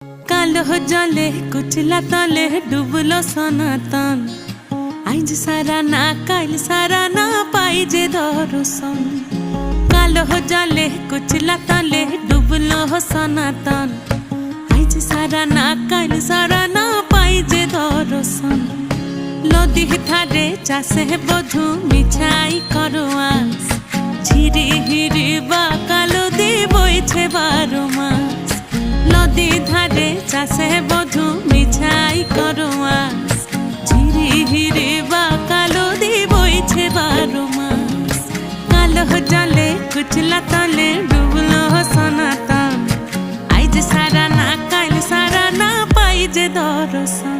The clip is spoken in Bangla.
কালো জলে কুচলা তলে ডুবলো সনাতন আইজ সারা না কাইল সারা না পাই যে দর্শন কালো জলে কুচলা তলে ডুবলো সনাতন আইজ সারা না কাইল সারা না পাই যে দর্শন নদী ধারে চাষে বধু মিছাই করো আস ঝিরি হিরি বা কালো কুচলা তলে ডুবলো সনাতন আইজ সারা না কাল সারা না পাই যে দর্শন